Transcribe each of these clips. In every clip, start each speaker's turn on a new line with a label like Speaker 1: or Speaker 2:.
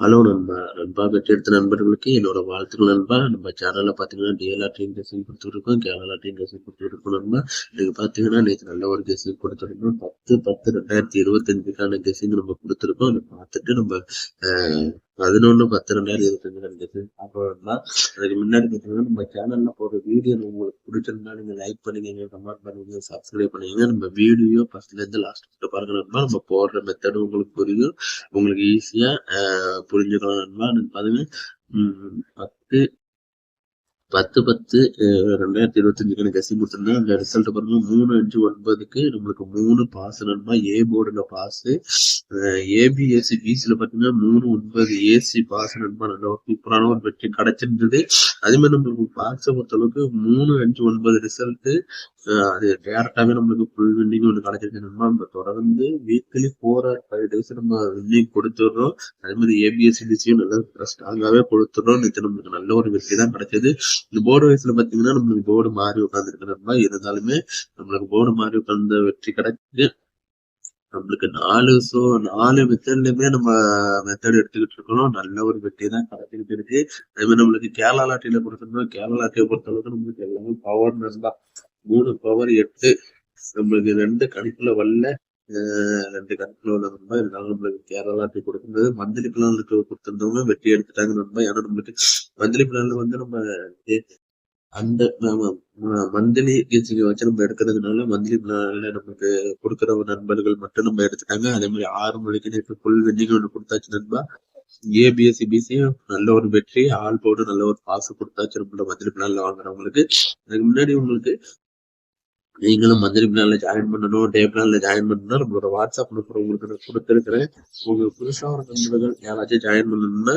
Speaker 1: Hello நண்பா. நண்பா பெற்றெடுத்த நண்பர்களுக்கு என்னோட வாழ்த்துக்கள் நண்பா. நம்ம சேனல்ல பாத்தீங்கன்னா டிஎல்ஆர் டீம் கெஸிங் கொடுத்துருக்கோம் கேரளா டீம் கெஸிங் கொடுத்துருக்கோம் நண்பா. நீங்க பாத்தீங்கன்னா நேற்று நல்ல ஒரு கெஸிங் கொடுத்துருக்கோம். பத்து பத்து ரெண்டாயிரத்தி இருபத்தஞ்சுக்கான கெஸிங் நம்ம கொடுத்துருக்கோம். அதை பார்த்துட்டு நம்ம பதினொன்று பத்து ரெண்டாயிரத்தி இருபத்தஞ்சு நடந்தது அப்புறம்னா அதுக்கு முன்னாடி பார்த்தீங்கன்னா நம்ம சேனல்ல போடுற வீடியோ உங்களுக்கு பிடிச்சிருந்தா நீங்க லைக் பண்ணுங்க கமெண்ட் பண்ணுங்க சப்ஸ்கிரைப் பண்ணுங்க. நம்ம வீடியோ ஃபர்ஸ்ட்ல இருந்து லாஸ்ட் பாருங்க நண்பா. நம்ம போடுற மெத்தடு உங்களுக்கு புரியும். உங்களுக்கு ஈஸியா புரிஞ்சுக்கலாம் நண்பா. பாருங்க. பத்து பத்து பத்து ரெண்டாயிரத்தி இருபத்தஞ்சுக்கு எனக்கு எஸ்சி கொடுத்துருந்தேன் அந்த ரிசல்ட் பாருங்க மூணு அஞ்சு ஒன்பதுக்கு நம்மளுக்கு மூணு பாஸ் நண்பா ஏ போர்டுல பாஸ் ஏபிஎஸ்சி பிசில பாத்தீங்கன்னா மூணு ஒன்பது ஏசி பாஸ் நண்பா நல்ல ஒரு சூப்பரான ஒரு வெற்றி கிடைச்சிருந்தது. அதே மாதிரி நம்மளுக்கு பாக்ஸை பொறுத்த அளவுக்கு மூணு அஞ்சு ஒன்பது ரிசல்ட் அது டேரக்டாவே நம்மளுக்கு ஃபுல் வின்னிங் ஒன்று கிடைச்சிருக்கு. நம்ம தொடர்ந்து weekly four or five days நம்ம வின்னிங் கொடுத்துடுறோம். அதே மாதிரி ஏபிஎஸ்சிடிசியும் நல்லா ஸ்ட்ராங்காகவே கொடுத்துடுறோம். நேற்று நம்மளுக்கு நல்ல ஒரு வெற்றி தான் கிடைச்சது. இந்த போர்டு வயசுல பாத்தீங்கன்னா நம்மளுக்கு போர்டு மாறி உட்காந்துருக்கிறப்ப இருந்தாலுமே நம்மளுக்கு போர்டு மாறி உட்காந்த வெற்றி கிடைச்சு நம்மளுக்கு நாலு ஸோ நாலு மெத்தட்லயுமே நம்ம மெத்தட் எடுத்துக்கிட்டு இருக்கணும் நல்ல ஒரு வெற்றி தான் கிடைச்சிக்கிட்டு இருக்கு. அதே மாதிரி நம்மளுக்கு கேரளா லாட்டியில கொடுத்துருந்தோம் கேரளா லாட்டியை பொறுத்த அளவுக்கு நம்மளுக்கு எல்லாமே பவர் தான். மூணு பவர் எட்டு. நம்மளுக்கு ரெண்டு கணிப்புல வரல. ரெண்டு கணக்குல உள்ள நண்பா இருந்தாலும் நம்மளுக்கு கேரளா லாட்டி கொடுக்குறது மந்த்லி பிளான்ல கொடுத்துருந்தவங்க வெற்றி எடுத்துட்டாங்க நண்பா ஏன்னா நம்மளுக்கு மந்த்லி பிளான்ல வந்து நம்ம அந்த மந்த்லி கீச்சிங்க வச்சு நம்ம எடுக்கிறதுனால மந்த்லி பிளான்ல நமக்கு கொடுக்குற நண்பர்கள் மட்டும் நம்ம எடுத்துட்டாங்க. அதே மாதிரி ஆறு மணிக்கு நேற்று ஃபுல் வெட்டிங் ஒன்று கொடுத்தாச்சு நண்பா. ஏபிஎஸ்சி பிசியும் நல்ல ஒரு வெற்றி. ஆள் போட்டு நல்ல ஒரு பாசு கொடுத்தாச்சு நம்மளோட மந்த்லி பிளான்ல வாங்குறவங்களுக்கு. அதுக்கு முன்னாடி உங்களுக்கு நீங்களும் மந்திரி பிளான்ல ஜாயின் பண்ணணும் டே பிளான்ல ஜாயின் பண்ணணும். நம்மளோட வாட்ஸ்அப் நம்பர் உங்களுக்கு நான் கொடுத்துருக்கிறேன். உங்களுக்கு புதுசாக ஒரு நண்பர்கள் யாராச்சும் ஜாயின் பண்ணணும்னா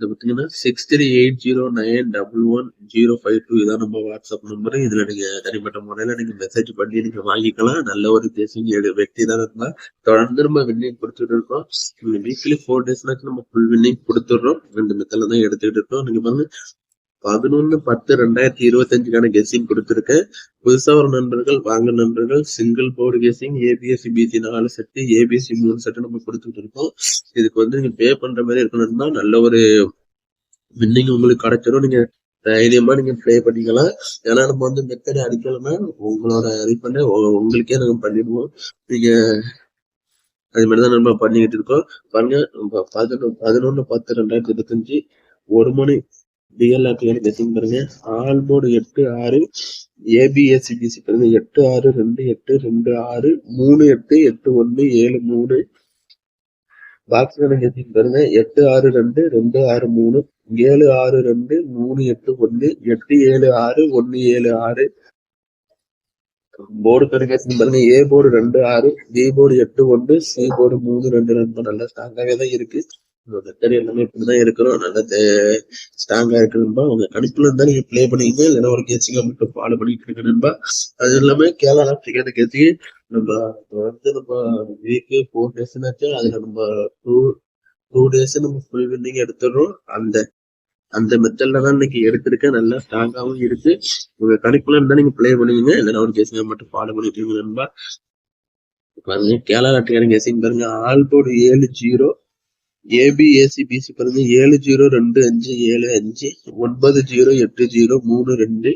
Speaker 1: இது பார்த்தீங்கன்னா six three eight zero nine double one zero five two இதான் நம்ம வாட்ஸ்அப் நம்பர் இதுல நீங்க தனிப்பட்ட முறையில நீங்க மெசேஜ் பண்ணி நீங்க வாங்கிக்கலாம். நல்ல ஒரு தேசிய வெற்றி தான் இருந்தால் தொடர்ந்து நம்ம வின்னிங் கொடுத்துட்டு இருக்கோம். வீக்லி ஃபோர் டேஸ்னாச்சும் நம்ம ஃபுல் வின்னிங் கொடுத்துட்றோம். ரெண்டு மெத்தில் தான் எடுத்துக்கிட்டு இருக்கோம். நீங்க பாருங்கள் பதினொன்னு பத்து ரெண்டாயிரத்தி இருபத்தஞ்சுக்கான கெஸ்ஸிங் கொடுத்துருக்கேன் புதுசா ஒரு நண்பர்கள் வாங்க நண்பர்கள் single board guessing ABC BC நாலு செட்டு ஏபிஎஸ்சி மூணு செட்டு நம்ம கொடுத்துட்டு இருக்கோம். இதுக்கு வந்து நீங்க பே பண்ற மாதிரி இருக்கணும்னா நல்ல ஒரு வின்னிங் உங்களுக்கு கிடைச்சிடும் நீங்க தைரியமா நீங்க ப்ளே பண்ணிக்கலாம். ஏன்னா நம்ம வந்து மெத்தட் அடிக்கலன்னா உங்களோட ரீஃபண்டை உங்களுக்கே நாங்க பண்ணிடுவோம். நீங்க அது மாதிரிதான் நம்ம பண்ணிக்கிட்டு இருக்கோம். பாருங்க பதினொன்று பதினொன்னு பத்து ரெண்டாயிரத்தி இருபத்தஞ்சு ஒரு மணி டிஎல்ஆர் கெஸிங் பாருங்க. ஆல் போர்டு எட்டு ஆறு ஏபிஎஸ்சிபிசி பாருங்க. எட்டு ஆறு ரெண்டு எட்டு ரெண்டு ஆறு மூணு எட்டு எட்டு ஒன்று ஏழு மூணு. பாக்ஸ் கெஸிங் பாருங்க. எட்டு ஆறு ரெண்டு ரெண்டு ஆறு மூணு. ஏழு ஆறு ரெண்டு மூணு எட்டு ஒன்று எட்டு ஏழு ஆறு ஒன்று ஏழு ஆறு. போர்டு கணிகேஷன் பாருங்க. ஏ போர்டு ரெண்டு ஆறு. பி போர்டு எட்டு ஒன்று சி போர்டு மூணு ரெண்டு ரெண்டு. நல்ல ஸ்ட்ராங்காகவே தான் இருக்கு. மெத்தட் எல்லாமே இப்படிதான் இருக்கிறோம் நல்லா ஸ்ட்ராங்கா இருக்கணும்பா உங்க கணிப்புல இருந்தா நீங்க பிளே பண்ணீங்க இல்லைன்னா ஒரு கேச்சிங்க மட்டும் ஃபாலோ பண்ணிட்டு இருக்கணும்பா அது எல்லாமே கேரளா டிக்கெட் கேசி நம்ம வந்து நம்ம வீக்கு ஃபோர் டேஸ்னாச்சும் அதுல நம்ம டூ டூ டேஸ் நம்ம ஃபுல் வின்னிங் எடுத்துடுறோம். அந்த அந்த மெத்தட்ல தான் இன்னைக்கு எடுத்திருக்கேன். நல்லா ஸ்ட்ராங்காகவும் இருக்கு. உங்க கணிப்புல இருந்தா நீங்க பிளே பண்ணுவீங்க இல்லைன்னா ஒரு கேசிங்க மட்டும் ஃபாலோ பண்ணிட்டு இருக்கீங்க பாருங்க கேரளா டிக்கெட் கேசிங் பாருங்க. ஆல் போர்டு ஏழு ஜீரோ. ஏபிஏசி பிசி பாருங்க. ஏழு ஜீரோ ரெண்டு அஞ்சு ஏழு அஞ்சு ஒன்பது ஜீரோ எட்டு ஜீரோ மூணு ரெண்டு.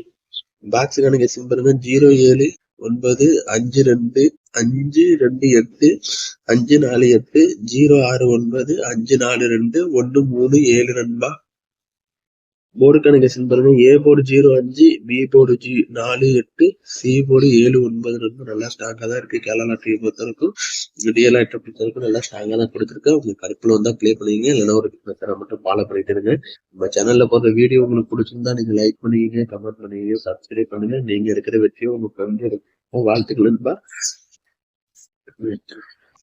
Speaker 1: பாக்ஸுக்கான கெஸிங் பாருங்க. ஜீரோ ஏழு ஒன்பது அஞ்சு ரெண்டு அஞ்சு ரெண்டு எட்டு அஞ்சு நாலு எட்டு ஜீரோ ஆறு ஒன்பது அஞ்சு நாலு ரெண்டு ஒன்னு மூணு ஏழு ரெண்டா? போர்டு கணக்கு பாருங்க. ஏ போர்டு ஜீரோ அஞ்சு பி போர்டு ஜி நாலு எட்டு சி போர்டு ஏழு ஒன்பது ரெண்டு நல்லா ஸ்ட்ராங்காக தான் இருக்கு. கேரளா டீம் பொறுத்தவரைக்கும் டிஎல் ஐட்டம் பொறுத்தவரைக்கும் நல்லா ஸ்ட்ராங்காக தான் கொடுத்துருக்கேன். உங்க கருப்புல வந்தா ப்ளே பண்ணுவீங்க இல்லைன்னா ஒரு மெத்தடை மட்டும் ஃபாலோ பண்ணிட்டு இருங்க. நம்ம சேனல்ல போடுற வீடியோ உங்களுக்கு பிடிச்சிருந்தா நீங்க லைக் பண்ணுவீங்க கமெண்ட் பண்ணுவீங்க சப்ஸ்கிரைப் பண்ணுங்க. நீங்க இருக்கிற வெற்றியும் உங்க ஃப்ரெண்ட் வாழ்த்துக்கள்